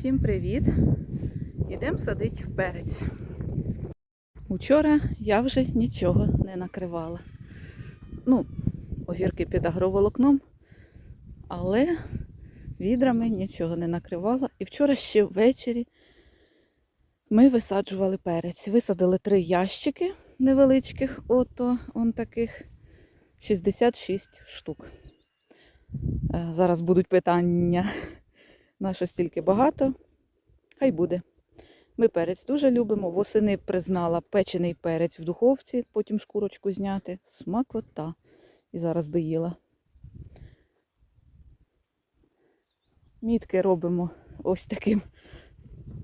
Всім привіт! Ідемо садити перець. Учора я вже нічого не накривала. Ну, огірки під агроволокном, але відрами нічого не накривала. І вчора ще ввечері ми висаджували перець. Висадили три ящики невеличких, ото он таких 66 штук. Е, Зараз будуть питання, на що стільки багато. Хай буде. Ми перець дуже любимо. Восени признала печений перець в духовці, потім шкурочку зняти. Смакота. І зараз доїла. Мітки робимо ось таким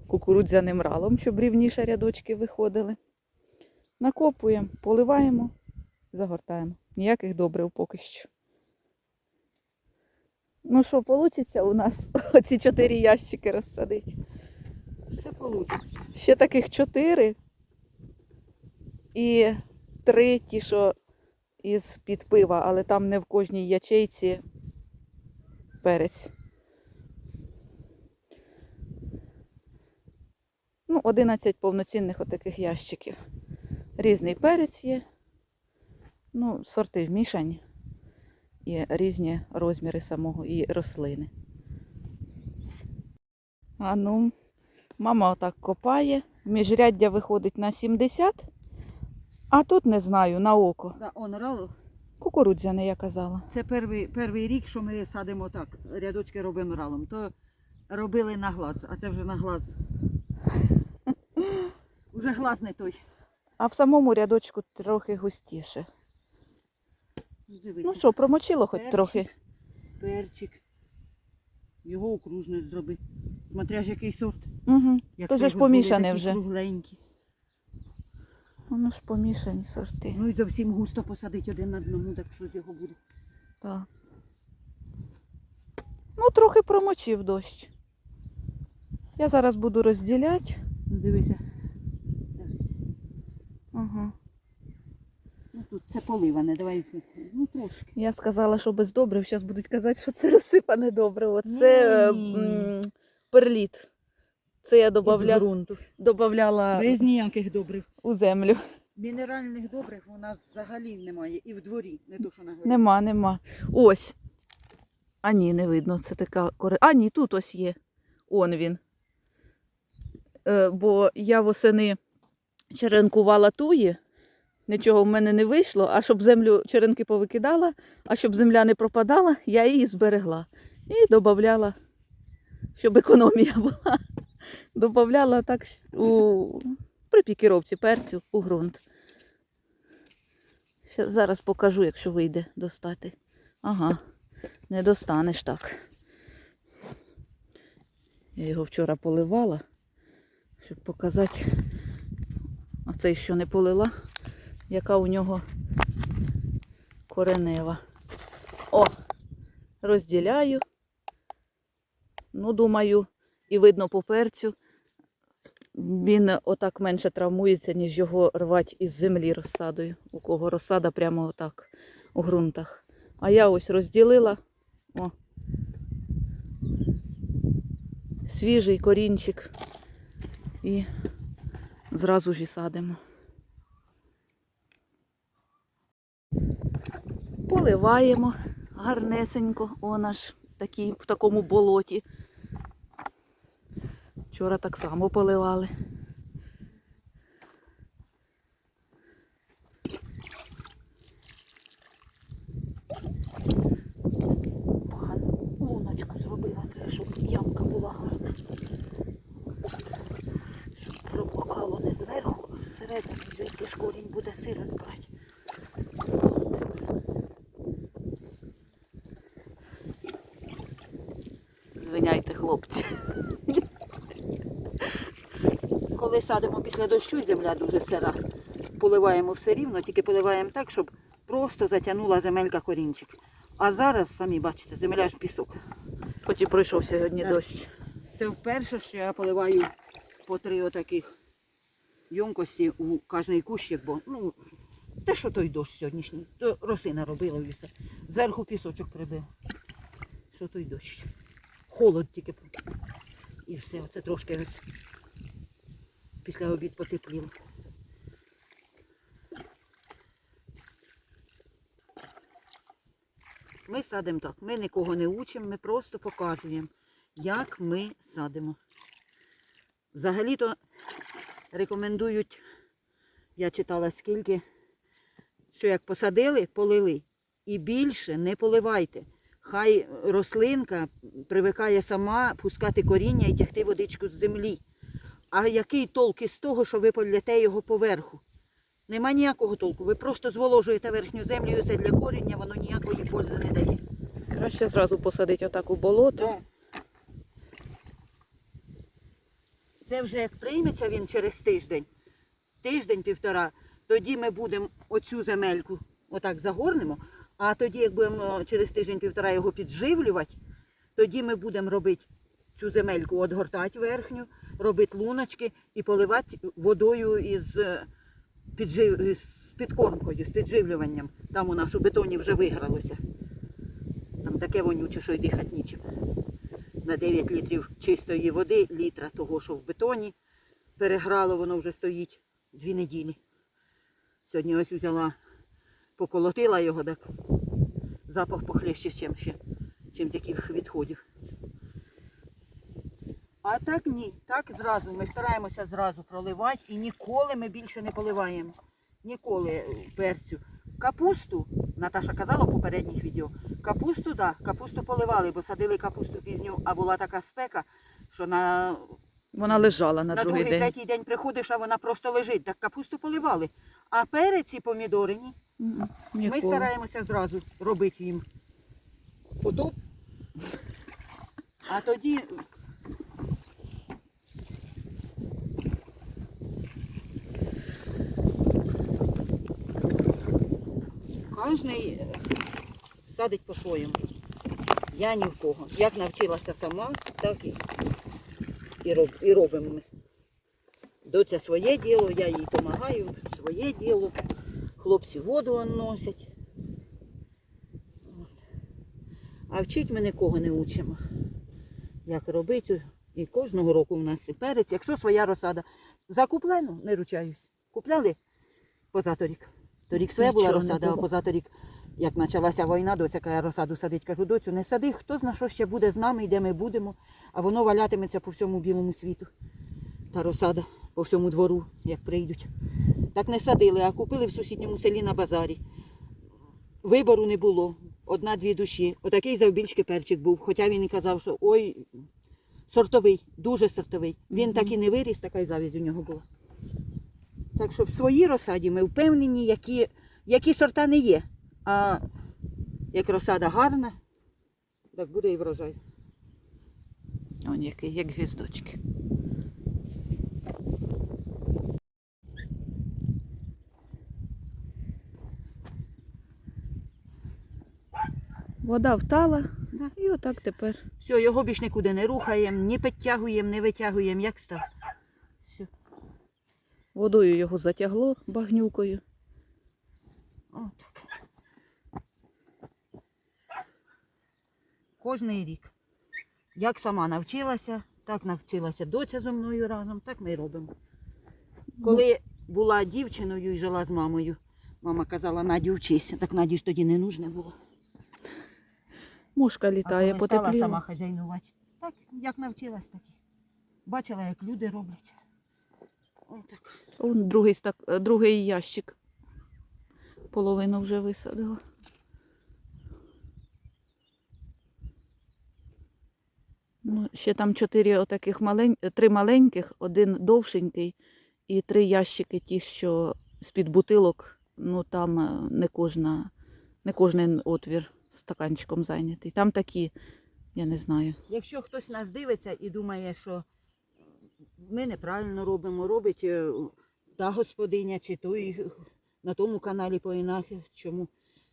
кукурудзяним ралом, щоб рівніше рядочки виходили. Накопуємо, поливаємо, загортаємо. Ніяких добрив поки що. Ну що, вийде у нас оці чотири ящики розсадити? Все вийде. Ще таких чотири. І три ті, що із під пива, але там не в кожній ячейці перець. Ну, 11 повноцінних отаких ящиків. Різний перець є. Ну, сорти вмішані. І різні розміри самого і рослини. А ну, Мама отак копає, міжряддя виходить на 70, а тут не знаю, на око. Да, он. Кукурудзяне, я казала. Це перший, перший рік, що ми садимо так, рядочки робимо ралом. То робили на глаз, а це вже на глаз. Уже глаз не той. А в самому рядочку трохи густіше. Ну що, промочило хоч Перчик. трохи. Перчик. Його окружність зроби. Смотря ж який сорт. Угу. Як То це ж помішане вже. Кругленькі. Воно ж помішані сорти. Ну і зовсім густо посадити один на одному, так що з його буде. Так. Ну, трохи промочив дощ. Я зараз буду розділяти. Ну, дивися. Дивися. Ага. Тут це поливане, давай. Ну трошки. Я сказала, що без добрив. Зараз будуть казати, що це розсипане добриво. Це е, Ні. м, перліт. Це я Із добавля... ґрунту. добавляла Без ніяких добрив. у землю. Мінеральних добрив у нас взагалі немає. І в дворі, не то, що на горі. Нема, нема. Ось. А ні, не видно. Це така кори. А ні, тут ось є. Он він. Е, бо я восени черенкувала туї. Нічого в мене не вийшло, а щоб землю черенки повикидала, а щоб земля не пропадала, я її зберегла. І додавала, щоб економія була. Добавляла так у, при пікіровці перцю у ґрунт. Зараз покажу, якщо вийде достати. Ага, не достанеш так. Я його вчора поливала, щоб показати, а цей що не полила, яка у нього коренева. О, розділяю. Ну, думаю, і видно по перцю. Він отак менше травмується, ніж його рвать із землі розсадою. У кого розсада прямо отак у ґрунтах. А я ось розділила. О. Свіжий корінчик. І зразу ж і садимо. Поливаємо гарнесенько. Вона ж такі, в такому болоті. Вчора так само поливали. Погано луночку зробила, щоб ямка була гарна. Щоб промокало не зверху, а всередині, звідки ж корінь буде сира збирати. Звиняйте, хлопці. Коли садимо після дощу, земля дуже сира. Поливаємо все рівно, тільки поливаємо так, щоб просто затягнула земелька корінчик. А зараз, самі бачите, земля ж пісок. Хоч і пройшов сьогодні Так. дощ. Це вперше, що я поливаю по три отаких ємкості у кожний кущик, бо ну, те, що той дощ сьогоднішній, то росина робила і все. Зверху пісочок прибив. Що той дощ. Холод тільки І все, оце трошки ось після обід потепліло. Ми садимо так. Ми нікого не учимо, ми просто показуємо, як ми садимо. Взагалі-то рекомендують, я читала скільки, що як посадили, полили. І більше не поливайте. Хай рослинка привикає сама пускати коріння і тягти водичку з землі. А який толк із того, що ви полєте його поверху? Нема ніякого толку. Ви просто зволожуєте верхню землю і все для коріння, воно ніякої пользи не дає. Краще зразу посадити отак у болото. Це вже як прийметься він через тиждень, тиждень-півтора, тоді ми будемо оцю земельку отак загорнемо, а тоді, як будемо через тиждень-півтора його підживлювати, тоді ми будемо робити цю земельку, отгортати верхню, робити луночки і поливати водою із, е, з підкормкою, з підживлюванням. Там у нас у бетоні вже вигралося. Там таке вонюче, що й дихати нічим на 9 літрів чистої води, літра того, що в бетоні. Переграло, воно вже стоїть дві неділі. Сьогодні ось взяла, поколотила його, так запах похлеще, чим ще, чим з яких відходів. А так ні, так зразу. Ми стараємося зразу проливати і ніколи ми більше не поливаємо. Ніколи перцю. Капусту, Наташа казала в попередніх відео, капусту, да, капусту поливали, бо садили капусту пізню, а була така спека, що на, Вона лежала на, на другий другий, день. третій день приходиш, а вона просто лежить. Так капусту поливали. А перець і помідори ні. М, Ми стараємося зразу робити їм потоп. А тоді кожний е, садить по-своєму. Я ні в кого. Як навчилася сама, так і, і, роб, і робимо ми. Доця своє діло, я їй допомагаю, своє діло. Хлопці воду носять. А вчить ми нікого не учимо. Як робити. І кожного року у нас перець. Якщо своя розсада закуплену, не ручаюсь. Купляли позаторік. Торік своя була Нічого не розсада, а було. позаторік, як почалася війна, доця каже, розсаду садить. Кажу, доцю, не сади, хто зна, що ще буде з нами і де ми будемо, а воно валятиметься по всьому білому світу. Та розсада по всьому двору, як прийдуть. Так не садили, а купили в сусідньому селі на базарі. Вибору не було. Одна-дві душі. Отакий завбільшки перчик був. Хоча він і казав, що ой, сортовий, дуже сортовий. Він так і не виріс, така й завість у нього була. Так що в своїй розсаді ми впевнені, які, які сорта не є. А як розсада гарна, так буде і врожай. Он який, як гвіздочки. Вода втала, Да. і отак тепер. Все, його більш нікуди не рухаємо, ні підтягуємо, не витягуємо, як став. Все. Водою його затягло багнюкою. Отак. Кожний рік. Як сама навчилася, так навчилася доця зі мною разом, так ми й робимо. Коли була дівчиною і жила з мамою, мама казала, Надю, вчися. Так Наді ж тоді не нужне було. Мушка А літає, коли стала потепліло. сама хазяйнувати. Так, як навчилась, так. і. Бачила, як люди роблять. Он другий, стак... е, другий ящик. Половину вже висадила. Ну, ще там чотири отаких малень... три маленьких, один довшенький і три ящики ті, що з-під бутилок. Ну там е, не кожна, не кожен отвір стаканчиком зайнятий. Там такі, я не знаю. Якщо хтось нас дивиться і думає, що ми неправильно робимо, робить е, та господиня чи той на тому каналі по чому.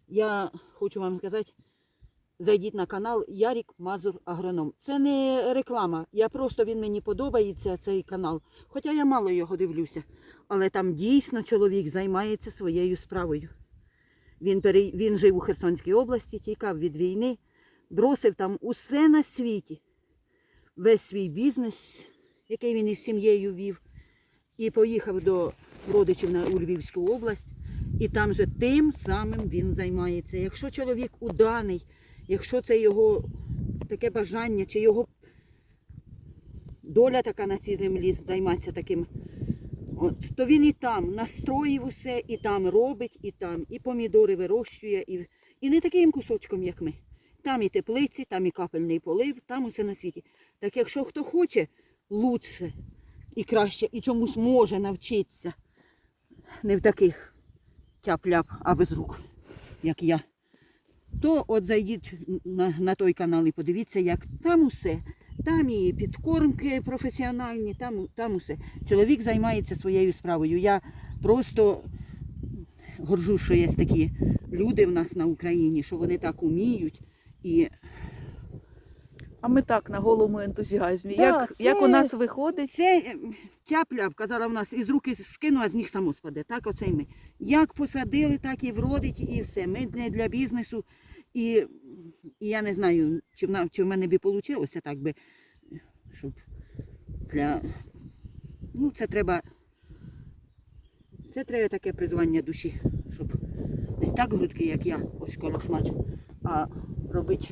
Я хочу вам сказати, зайдіть на канал Ярік Мазур Агроном. Це не реклама. Я просто він мені подобається, цей канал. Хоча я мало його дивлюся. Але там дійсно чоловік займається своєю справою. Він, пере... він жив у Херсонській області, тікав від війни, бросив там усе на світі. весь свій бізнес, який він із сім'єю вів, і поїхав до родичів на у Львівську область. І там же тим самим він займається. Якщо чоловік уданий, якщо це його таке бажання, чи його доля така на цій землі займатися таким, от, то він і там настроїв усе, і там робить, і там, і помідори вирощує, і, і не таким кусочком, як ми. Там і теплиці, там і капельний полив, там усе на світі. Так якщо хто хоче лучше і краще, і чомусь може навчитися, не в таких тяп-ляп, а без рук, як я, то от зайдіть на, на той канал і подивіться, як там усе. Там і підкормки професіональні, там, там усе. Чоловік займається своєю справою. Я просто горжу, що є такі люди в нас на Україні, що вони так уміють. І А ми так на голому ентузіазмі. Да, як, це- як у нас виходить, це е, тяп-ляп, казала в нас, із руки скину, а з них само спаде. Так оце й ми. Як посадили, так і вродить, і все. Ми не для бізнесу. І, і я не знаю, чи в, на- чи в мене би вийшло так би, щоб для. Ну, це треба. Це треба таке призвання душі, щоб не так грудки, як я, ось коло шмачу, а робити.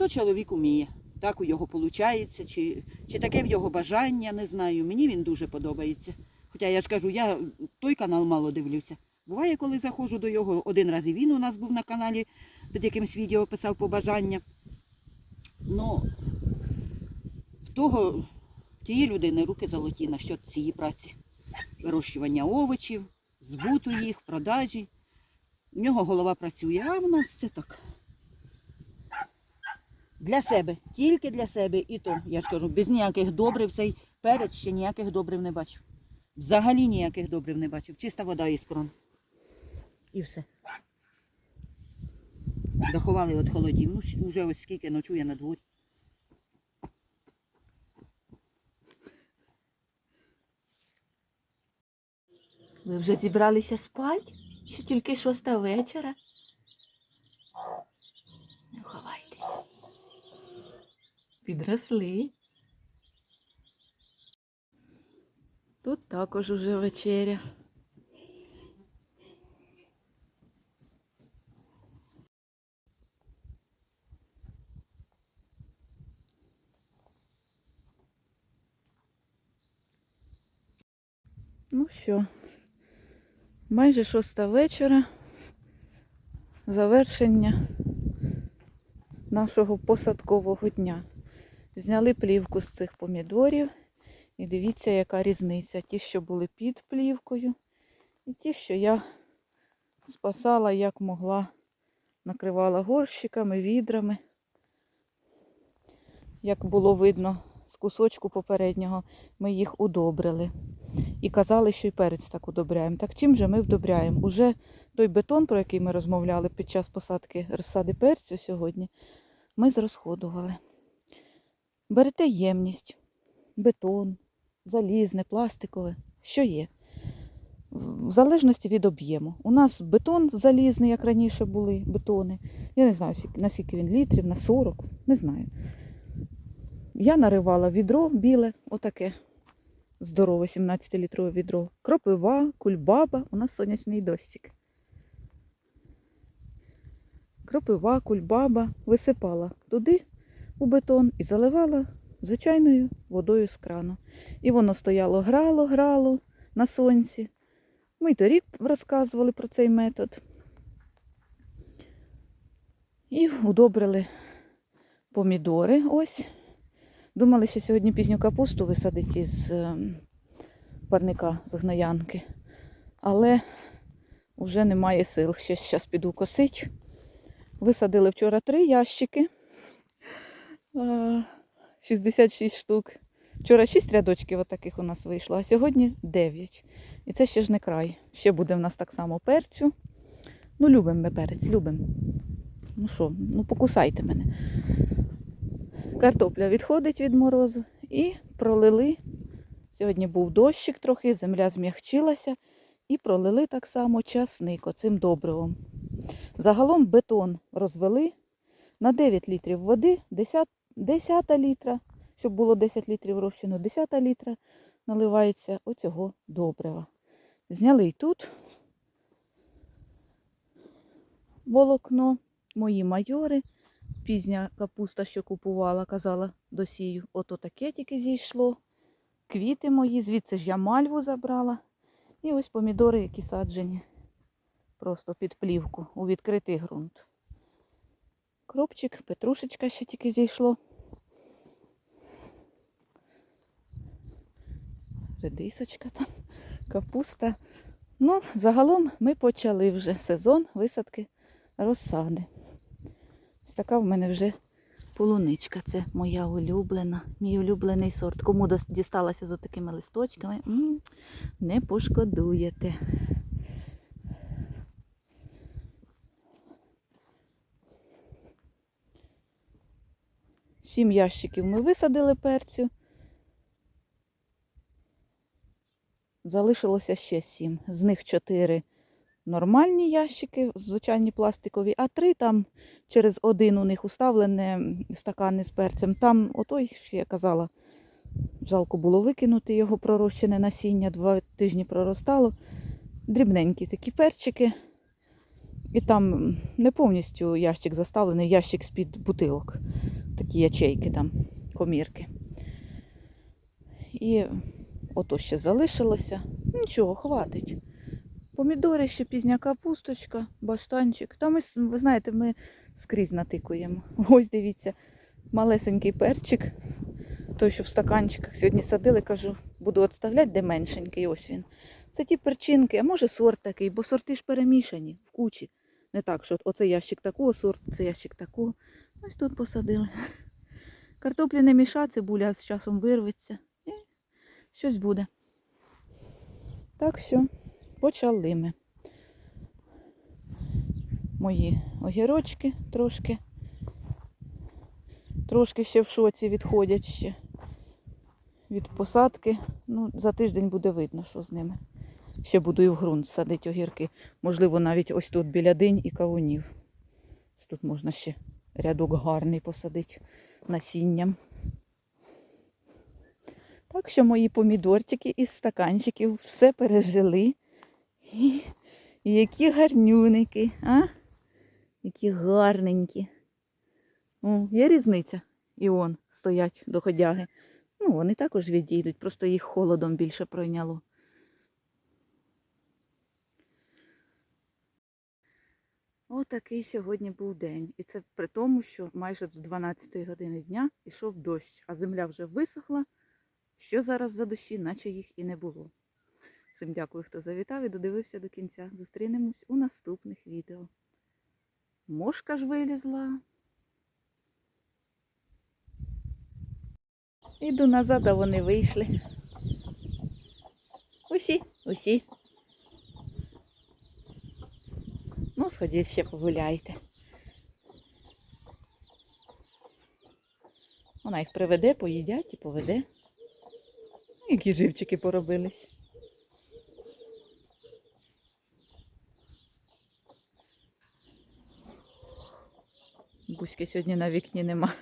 Ото чоловік уміє. Так у його виходить, чи, чи таке в його бажання, не знаю. Мені він дуже подобається. Хоча я ж кажу, я той канал мало дивлюся. Буває, коли заходжу до його, один раз і він у нас був на каналі, під якимсь відео писав побажання. Ну, в того, в тієї людини руки золоті на що цієї праці. Вирощування овочів, збуту їх, продажі. В нього голова працює, а в нас це так. Для себе, тільки для себе. І то, я ж кажу, без ніяких добрив цей перець ще ніяких добрив не бачив. Взагалі ніяких добрив не бачив. Чиста вода із кран. І все. Доховали від холодів. Ну, уже ось скільки ночує на дворі. ви вже зібралися спати? Ще тільки шоста вечора. Не ховайтесь. Підросли. Тут також уже вечеря. Ну що, майже шоста вечора. Завершення нашого посадкового дня. Зняли плівку з цих помідорів. І дивіться, яка різниця. Ті, що були під плівкою, і ті, що я спасала як могла. Накривала горщиками, відрами. Як було видно з кусочку попереднього, ми їх удобрили. І казали, що й перець так удобряємо. Так чим же ми вдобряємо? Уже той бетон, про який ми розмовляли під час посадки розсади перцю сьогодні, ми зрозходували. Берете ємність, бетон, залізне, пластикове, що є. В залежності від об'єму. У нас бетон залізний, як раніше були бетони. Я не знаю, на скільки він літрів, на 40, не знаю. Я наривала відро біле, отаке здорове 17-літрове відро. Кропива, кульбаба, у нас сонячний дощик. Кропива, кульбаба висипала туди у бетон і заливала звичайною водою з крану. І воно стояло, грало, грало на сонці. Ми й торік розказували про цей метод. І удобрили помідори ось. Думали, що сьогодні пізню капусту висадить із ем, парника з гноянки. Але вже немає сил. Ще зараз піду косить. Висадили вчора три ящики. А, 66 штук. Вчора 6 рядочків отаких у нас вийшло, а сьогодні 9. І це ще ж не край. Ще буде в нас так само перцю. Ну, любимо ми перець, любимо. Ну що, ну покусайте мене. Картопля відходить від морозу і пролили. Сьогодні був дощик трохи, земля зм'ягчилася і пролили так само часник оцим добривом. Загалом бетон розвели на 9 літрів води, десят, десята літра, щоб було 10 літрів розчину, десята літра наливається оцього добрива. Зняли й тут волокно, мої майори, пізня капуста, що купувала, казала досію. Ото таке тільки зійшло. Квіти мої, звідси ж я мальву забрала. І ось помідори, які саджені просто під плівку у відкритий ґрунт. Кропчик, петрушечка ще тільки зійшло. Редисочка там, капуста. Ну, загалом ми почали вже сезон висадки розсади. Ось така в мене вже полуничка. Це моя улюблена, мій улюблений сорт. Кому дісталася з такими листочками, не пошкодуєте. Сім ящиків ми висадили перцю. Залишилося ще сім. З них чотири нормальні ящики, звичайні пластикові, а три там через один у них уставлене стакани з перцем. Там отой, що я казала, жалко було викинути його пророщене насіння, два тижні проростало. Дрібненькі такі перчики. І там не повністю ящик заставлений, ящик з-під бутилок. Такі ячейки там, комірки. І ото ще залишилося. Нічого, хватить. Помідори ще пізня капусточка, баштанчик. Та ми, ви знаєте, ми скрізь натикуємо. Ось дивіться, малесенький перчик. Той, що в стаканчиках сьогодні садили, кажу, буду відставляти, де меншенький. Ось він. Це ті перчинки, а може сорт такий, бо сорти ж перемішані в кучі. Не так, що оце ящик такого сорту, це ящик такого. Ось тут посадили. Картоплі не міша, цибуля з часом вирветься. Щось буде. Так що почали ми. Мої огірочки трошки. Трошки ще в шоці відходять ще від посадки. Ну, за тиждень буде видно, що з ними. Ще буду і в ґрунт садити огірки. Можливо, навіть ось тут біля динь і кавунів. Тут можна ще рядок гарний посадити насінням. Так що мої помідорчики із стаканчиків все пережили. І, і які гарнюники, а? Які гарненькі. О, є різниця. І он стоять доходяги. Ну, вони також відійдуть, просто їх холодом більше пройняло. Отакий сьогодні був день. І це при тому, що майже до 12 години дня йшов дощ, а земля вже висохла. Що зараз за дощі, наче їх і не було. Всім дякую, хто завітав і додивився до кінця. Зустрінемось у наступних відео. Мошка ж вилізла. Іду назад, а вони вийшли. Усі, усі. Ну, сходіть ще погуляйте. Вона їх приведе, поїдять і поведе. Які живчики поробились. Буськи сьогодні на вікні нема.